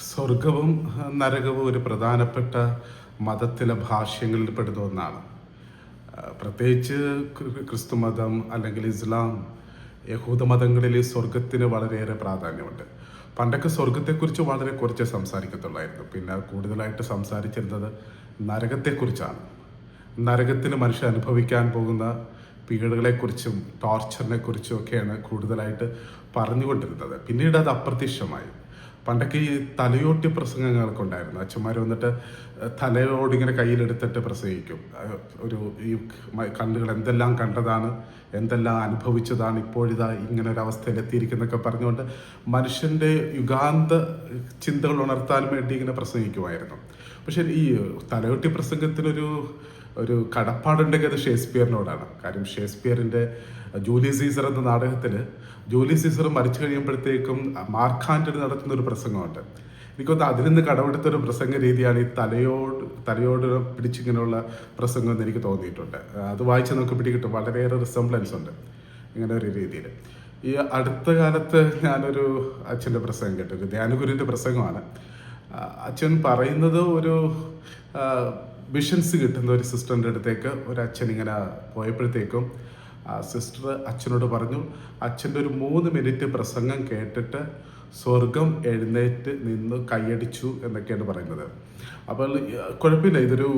സ്വർഗവും നരകവും ഒരു പ്രധാനപ്പെട്ട മതത്തിലെ ഭാഷ്യങ്ങളിൽ പെടുന്ന ഒന്നാണ്. പ്രത്യേകിച്ച് ക്രി- ക്രിസ്തു മതം അല്ലെങ്കിൽ ഇസ്ലാം യഹൂദ മതങ്ങളിൽ സ്വർഗത്തിന് വളരെയേറെ പ്രാധാന്യമുണ്ട്. പണ്ടൊക്കെ സ്വർഗത്തെക്കുറിച്ച് വളരെ കുറച്ച് സംസാരിക്കത്തുള്ളായിരുന്നു. പിന്നെ കൂടുതലായിട്ട് സംസാരിച്ചിരുന്നത് നരകത്തെക്കുറിച്ചാണ്. നരകത്തിൽ മനുഷ്യൻ അനുഭവിക്കാൻ പോകുന്ന പീഡകളെക്കുറിച്ചും ടോർച്ചറിനെ കുറിച്ചും ഒക്കെയാണ് കൂടുതലായിട്ട് പറഞ്ഞുകൊണ്ടിരുന്നത്. പിന്നീട് അത് അപ്രത്യക്ഷമായി. പണ്ടൊക്കെ ഈ തലയോട്ടി പ്രസംഗങ്ങളൊക്കെ ഉണ്ടായിരുന്നു. അച്ഛന്മാർ വന്നിട്ട് തലയോടിങ്ങനെ കയ്യിലെടുത്തിട്ട് പ്രസംഗിക്കും. ഒരു ഈ കണ്ണുകൾ എന്തെല്ലാം കണ്ടതാണ് എന്തെല്ലാം അനുഭവിച്ചതാണ് ഇപ്പോഴിതാ ഇങ്ങനെ ഒരു അവസ്ഥയിലെത്തിയിരിക്കുന്നൊക്കെ പറഞ്ഞുകൊണ്ട് മനുഷ്യന്റെ യുഗാന്ത ചിന്തകൾ ഉണർത്താൻ വേണ്ടി ഇങ്ങനെ പ്രസംഗിക്കുമായിരുന്നു. പക്ഷെ ഈ തലയോട്ടി പ്രസംഗത്തിനൊരു ഒരു കടപ്പാടുണ്ടെങ്കിൽ അത് ഷേക്സ്പിയറിനോടാണ്. കാര്യം ഷേക്സ്പിയറിന്റെ ജൂലി സീസർ എന്ന നാടകത്തിൽ ജൂലി സീസർ മരിച്ചു കഴിയുമ്പോഴത്തേക്കും മാർക്കാന്റണി നടത്തുന്ന ഒരു പ്രസംഗമുണ്ട്. എനിക്കൊന്ന് അതിൽ നിന്ന് കടമെടുത്തൊരു പ്രസംഗ രീതിയാണ് ഈ തലയോട് തലയോട് പിടിച്ചിങ്ങനെയുള്ള പ്രസംഗം എന്ന് എനിക്ക് തോന്നിയിട്ടുണ്ട്. അത് വായിച്ച് നമുക്ക് പിടികിട്ടും. വളരെയേറെ റിസംബ്ലൻസ് ഉണ്ട് ഇങ്ങനെ ഒരു രീതിയിൽ. ഈ അടുത്ത കാലത്ത് ഞാനൊരു അച്ഛന്റെ പ്രസംഗം കേട്ടു. ഒരു ധ്യാനഗുരുവിന്റെ പ്രസംഗമാണ്. അച്ഛൻ പറയുന്നത് ഒരു വിഷൻസ് കിട്ടുന്ന ഒരു സിസ്റ്ററിന്റെ അടുത്തേക്ക് ഒരു അച്ഛൻ ഇങ്ങനെ പോയപ്പോഴത്തേക്കും ആ സിസ്റ്റർ അച്ഛനോട് പറഞ്ഞു അച്ഛന്റെ ഒരു മൂന്ന് മിനിറ്റ് പ്രസംഗം കേട്ടിട്ട് സ്വർഗം എഴുന്നേറ്റ് നിന്ന് കൈയടിച്ചു എന്നൊക്കെയാണ് പറയുന്നത്. അപ്പോൾ കുഴപ്പമില്ല. ഇതൊരു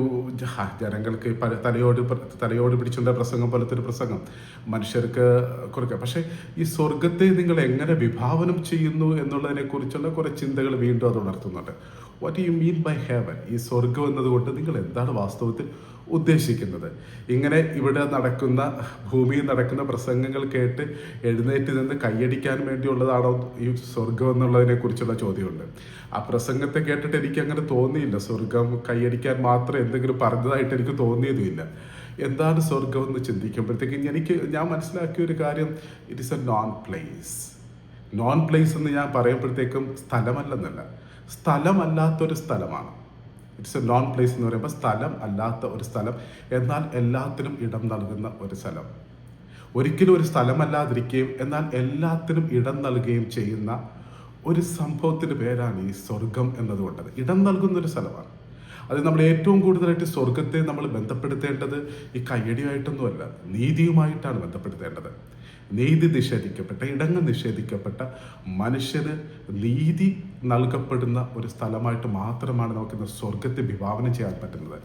ജനങ്ങൾക്ക് തലയോടി തലയോട് പിടിച്ചുള്ള പ്രസംഗം പോലത്തെ ഒരു പ്രസംഗം മനുഷ്യർക്ക് കുറയ്ക്കുക പക്ഷേ ഈ സ്വർഗത്തെ നിങ്ങൾ എങ്ങനെ വിഭാവനം ചെയ്യുന്നു എന്നുള്ളതിനെ കുറിച്ചുള്ള കുറേ ചിന്തകൾ വീണ്ടും അത് ഉണർത്തുന്നുണ്ട്. What you mean by heaven ഈ സ്വർഗം എന്നതുകൊണ്ട് നിങ്ങൾ എന്താണ് വാസ്തവത്തിൽ ഉദ്ദേശിക്കുന്നത്? ഇങ്ങനെ ഇവിടെ നടക്കുന്ന ഭൂമിയിൽ നടക്കുന്ന പ്രസംഗങ്ങൾ കേട്ട് എഴുന്നേറ്റ് നിന്ന് കൈയടിക്കാൻ വേണ്ടിയുള്ളതാണോ ഈ സ്വർഗം എന്നുള്ളതിനെ കുറിച്ചുള്ള ചോദ്യമുണ്ട്. ആ പ്രസംഗത്തെ കേട്ടിട്ട് എനിക്ക് അങ്ങനെ തോന്നിയില്ല. സ്വർഗം കൈയടിക്കാൻ മാത്രം എന്തെങ്കിലും പറഞ്ഞതായിട്ട് എനിക്ക് തോന്നിയതുമില്ല. എന്താണ് സ്വർഗം എന്ന് ചിന്തിക്കുമ്പോഴത്തേക്കും എനിക്ക് ഞാൻ മനസ്സിലാക്കിയ ഒരു കാര്യം it is a non place non place എന്ന് ഞാൻ പറയുമ്പോഴത്തേക്കും സ്ഥലമല്ലെന്നല്ല. സ്ഥലമല്ലാത്തൊരു സ്ഥലമാണ്. ഇറ്റ്സ് എ നോൺ പ്ലേസ് എന്ന് പറയുമ്പോൾ സ്ഥലം അല്ലാത്ത ഒരു സ്ഥലം എന്നാൽ എല്ലാത്തിനും ഇടം നൽകുന്ന ഒരു സ്ഥലം. ഒരിക്കലും ഒരു സ്ഥലമല്ലാതിരിക്കുകയും എന്നാൽ എല്ലാത്തിനും ഇടം നൽകുകയും ചെയ്യുന്ന ഒരു സംഭവത്തിന്റെ പേരാണ് ഈ സ്വർഗം എന്നതുകൊണ്ടത്. ഇടം നൽകുന്ന ഒരു സ്ഥലമാണ്. അത് നമ്മൾ ഏറ്റവും കൂടുതലായിട്ട് സ്വർഗത്തെ നമ്മൾ ബന്ധപ്പെടുത്തേണ്ടത് ഈ കയ്യടിയായിട്ടൊന്നുമല്ല നീതിയുമായിട്ടാണ് ബന്ധപ്പെടുത്തേണ്ടത്. നീതി നിഷേധിക്കപ്പെട്ട ഇടങ്ങൾ നിഷേധിക്കപ്പെട്ട മനുഷ്യന് നീതി നൽകപ്പെടുന്ന ഒരു സ്ഥലമായിട്ട് മാത്രമാണ് നമുക്ക് ഇന്ന് സ്വർഗത്തെ വിഭാവനം ചെയ്യാൻ പറ്റുന്നത്.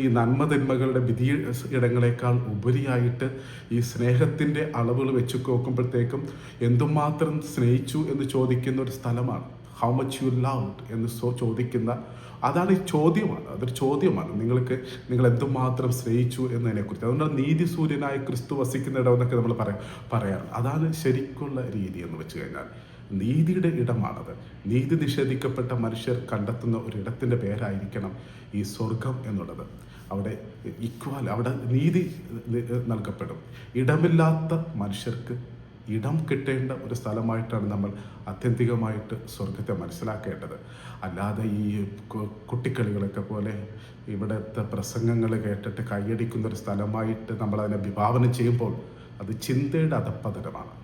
ഈ നന്മതിന്മകളുടെ വിധി ഇടങ്ങളെക്കാൾ ഉപരിയായിട്ട് ഈ സ്നേഹത്തിന്റെ അളവുകൾ വെച്ച് നോക്കുമ്പോഴത്തേക്കും എന്തുമാത്രം സ്നേഹിച്ചു എന്ന് ചോദിക്കുന്ന ഒരു സ്ഥലമാണ്. ഹൗ മച്ച് യു ലവ് എന്ന് ചോദിക്കുന്ന അതാണ് ഈ ചോദ്യമാണ്. അതൊരു ചോദ്യമാണ്. നിങ്ങൾക്ക് നിങ്ങൾ എന്തുമാത്രം സ്നേഹിച്ചു എന്നതിനെക്കുറിച്ച്. അതുകൊണ്ട് നീതി സൂര്യനായ ക്രിസ്തു വസിക്കുന്ന ഇടം എന്നൊക്കെ നമ്മൾ പറയാം പറയാറ് അതാണ് ശരിക്കുള്ള രീതി എന്ന് വെച്ച് കഴിഞ്ഞാൽ നീതിയുടെ ഇടമാണത്. നീതി നിഷേധിക്കപ്പെട്ട മനുഷ്യർ കണ്ടെത്തുന്ന ഒരു ഇടത്തിന്റെ പേരായിരിക്കണം ഈ സ്വർഗം എന്നുള്ളത്. അവിടെ ഇക്വാൽ അവിടെ നീതി നൽകപ്പെടും. ഇടമില്ലാത്ത മനുഷ്യർക്ക് ഇടം കിട്ടേണ്ട ഒരു സ്ഥലമായിട്ടാണ് നമ്മൾ ആത്യന്തികമായിട്ട് സ്വർഗത്തെ മനസ്സിലാക്കേണ്ടത്. അല്ലാതെ ഈ കുട്ടിക്കളികളൊക്കെ പോലെ ഇവിടുത്തെ പ്രസംഗങ്ങൾ കേട്ടിട്ട് കൈയടിക്കുന്ന ഒരു സ്ഥലമായിട്ട് നമ്മൾ അതിനെ വിഭാവനം ചെയ്യുമ്പോൾ അത് ചിന്തയുടെ അധപ്പതനമാണ്